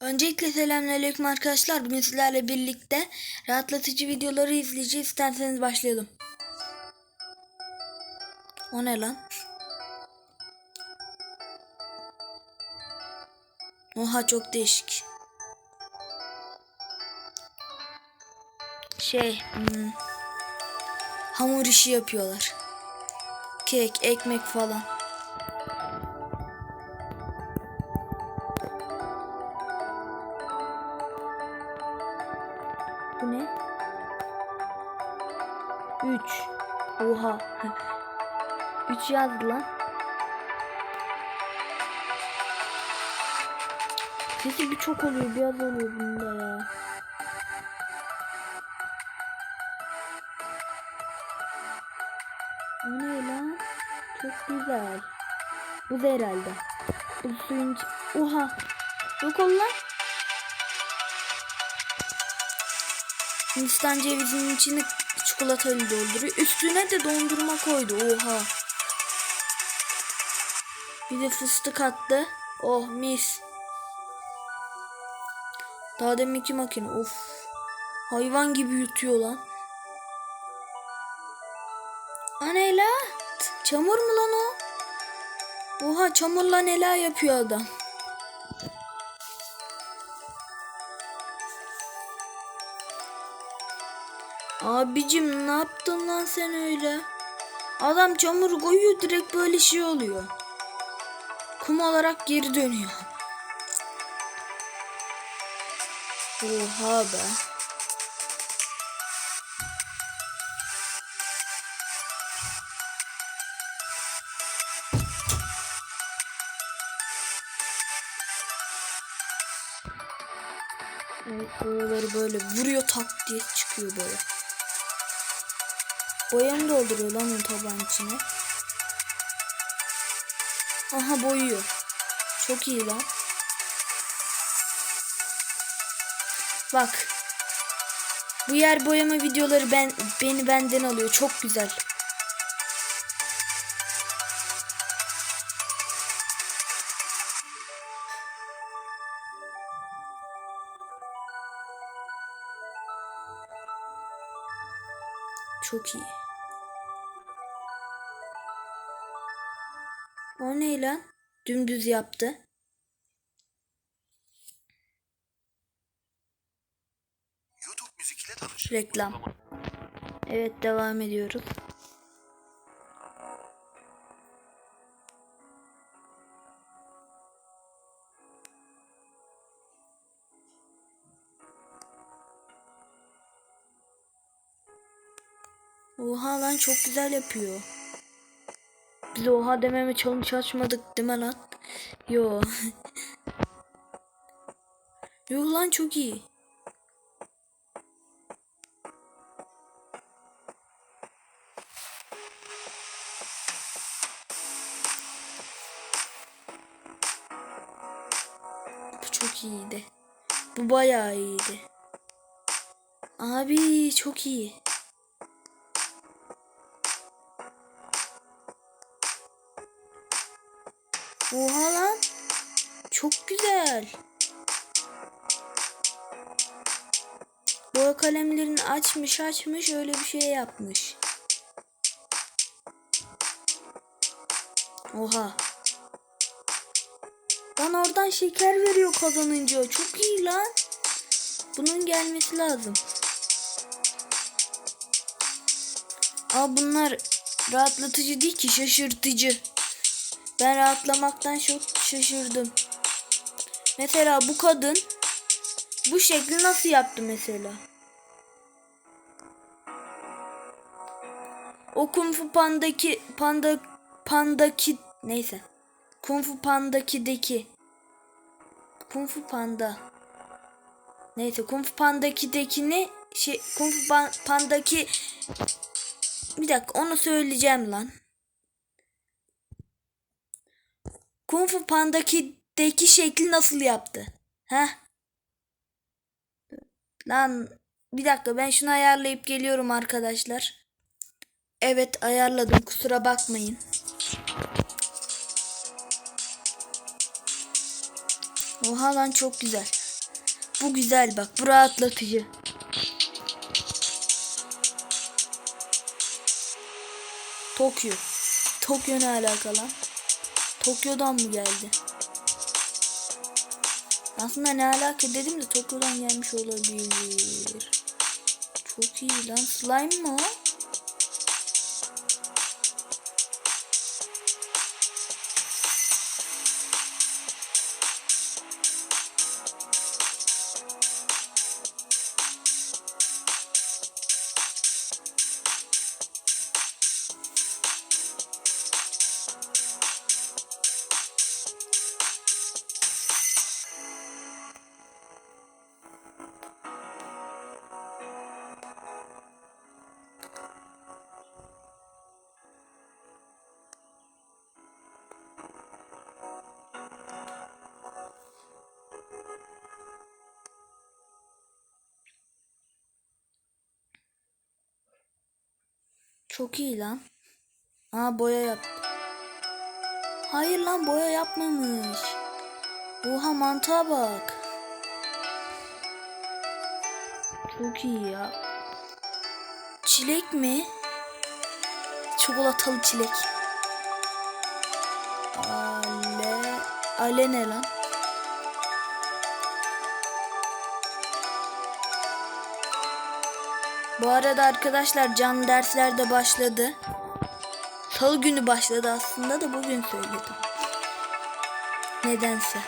Öncelikle selamünaleyküm arkadaşlar. Bugün sizlerle birlikte rahatlatıcı videoları izleyeceğiz. İsterseniz başlayalım. O ne lan? Oha çok değişik. Şey, hmm, hamur işi yapıyorlar. Kek, ekmek falan. 3 yazdı lan. Sesi bir çok oluyor, bir az oluyor bunda ya. O ne lan? Çok güzel. Bu da herhalde. Bu suyun... Oha. Yok ol lan. Hindistan cevizinin içini çikolatayla dolduruyor. Üstüne de dondurma koydu. Oha. Bir de fıstık attı. Oh mis. Daha deminki makine. Of. Hayvan gibi yutuyor lan. Ana la. Çamur mu lan o? Oha çamurla neler yapıyor adam. Abicim ne yaptın lan sen öyle? Adam çamur koyuyor direkt böyle şey oluyor. Kum olarak geri dönüyor. Oha be. Evet, boyaları böyle vuruyor tak diye çıkıyor boya. Boya mı dolduruyor lan o taban içine? Aha boyuyor. Çok iyi lan. Bak. Bu yer boyama videoları ben beni benden alıyor. Çok güzel. Çok iyi. O ne lan? Dümdüz yaptı. YouTube müzikle tanış. Reklam. Evet devam ediyoruz. Oha lan çok güzel yapıyor. Biz oha dememe challenge açmadık değil lan? Yo. Yo lan çok iyi. Bu çok iyiydi. Bu bayağı iyiydi. Abi çok iyi. Oha lan. Çok güzel. Boya kalemlerini açmış açmış öyle bir şey yapmış. Oha. Lan oradan şeker veriyor kazanınca. Çok iyi lan. Bunun gelmesi lazım. Aa bunlar rahatlatıcı değil ki şaşırtıcı. Ben rahatlamaktan çok şaşırdım. Mesela bu kadın bu şekli nasıl yaptı mesela? O Kung Fu Panda'ki panda pandaki neyse. Kung Fu Panda'kideki Kung Fu Panda Neyse Kung Fu Panda'kidekini şey Kung Fu Pan- Panda'ki bir dakika onu söyleyeceğim lan. Kung Fu Panda'kideki şekli nasıl yaptı? Heh. Lan bir dakika ben şunu ayarlayıp geliyorum arkadaşlar. Evet ayarladım kusura bakmayın. Oha lan çok güzel. bu güzel bak. Bu rahatlatıcı. Tokyo. Tokyo ne alaka lan? Tokyo'dan mı geldi? Aslında ne alaka dedim de Tokyo'dan gelmiş olabilir. Çok iyi lan. Slime mı o? Çok iyi lan. Aa boya yaptı. Hayır lan boya yapmamış. Oha mantığa bak. Çok iyi ya. Çilek mi? Çikolatalı çilek. Ale... Ale ne lan? Bu arada arkadaşlar canlı dersler de başladı. Salı günü başladı aslında da bugün söyledim. Nedense.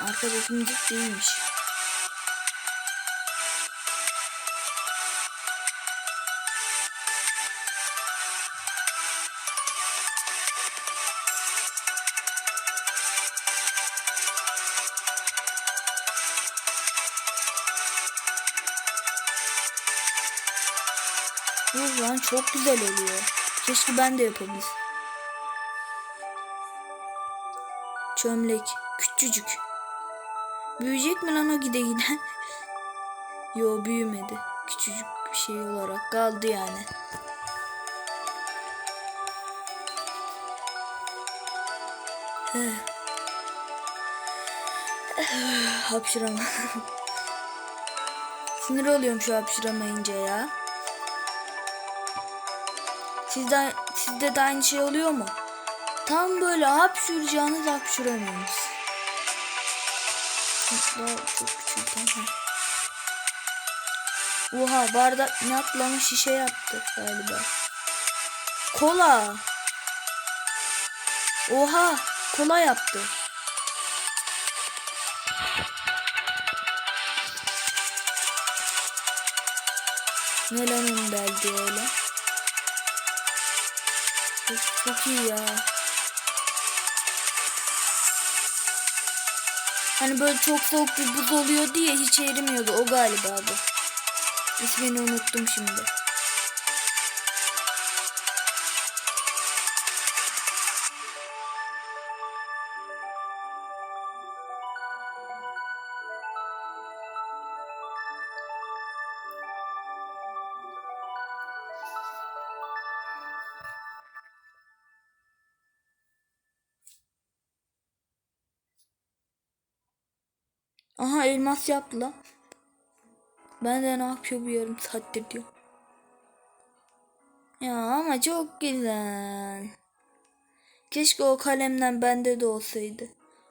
Arkadaş müzik değilmiş. Bu lan çok güzel oluyor. Keşke ben de yapabilsem. Çömlek. Küçücük. Büyüyecek mi lan o gide giden? Yo büyümedi. Küçücük bir şey olarak kaldı yani. Eh, Hapşırama. Sinir oluyorum şu hapşıramayınca ya. Sizde, sizde de aynı şey oluyor mu? Tam böyle hapşuracağınız hapşuramıyorsunuz. Daha çok küçük tamam. Oha bardak inatlamış şişe yaptı galiba. Kola. Oha kola yaptı. Ne lan onun. Çok, çok iyi ya. Hani böyle çok soğuk bir buz oluyor diye hiç erimiyordu. O galiba bu. İsmini unuttum şimdi. Elmas yaptı lan. Ben de ne yapıyor bu yarım saattir diyor. Ya ama çok güzel. Keşke o kalemden bende de olsaydı.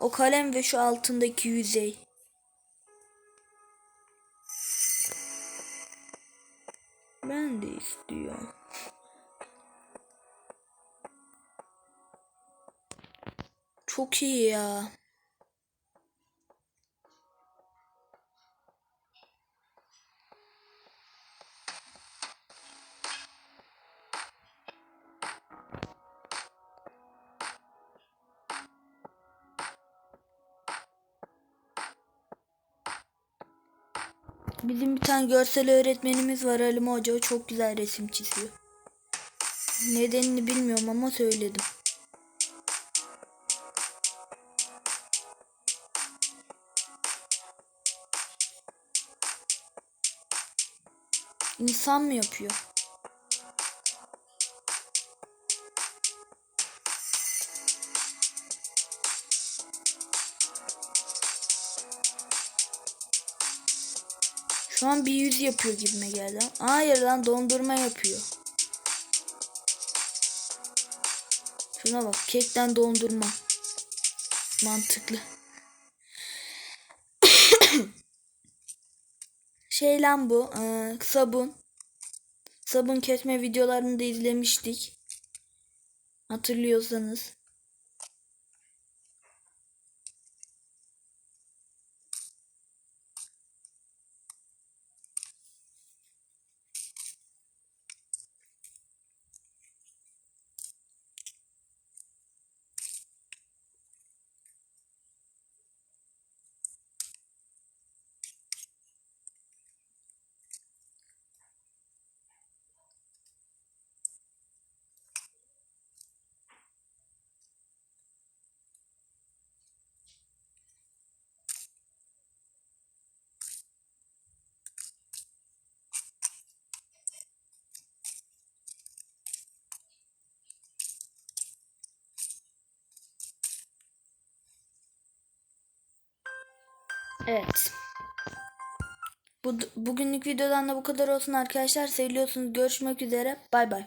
O kalem ve şu altındaki yüzey. Ben de istiyorum. Çok iyi ya. Bizim bir tane görsel öğretmenimiz var Halim Hoca. O çok güzel resim çiziyor. Nedenini bilmiyorum ama söyledim. İnsan mı yapıyor? Şu an bir yüz yapıyor gibime geldi. Hayır lan dondurma yapıyor. Şuna bak kekten dondurma. Mantıklı. şey lan bu e, sabun. Sabun kesme videolarını da izlemiştik. Hatırlıyorsanız. Evet. Bu, bugünlük videodan da bu kadar olsun arkadaşlar. Seviyorsunuz. Görüşmek üzere. Bay bay.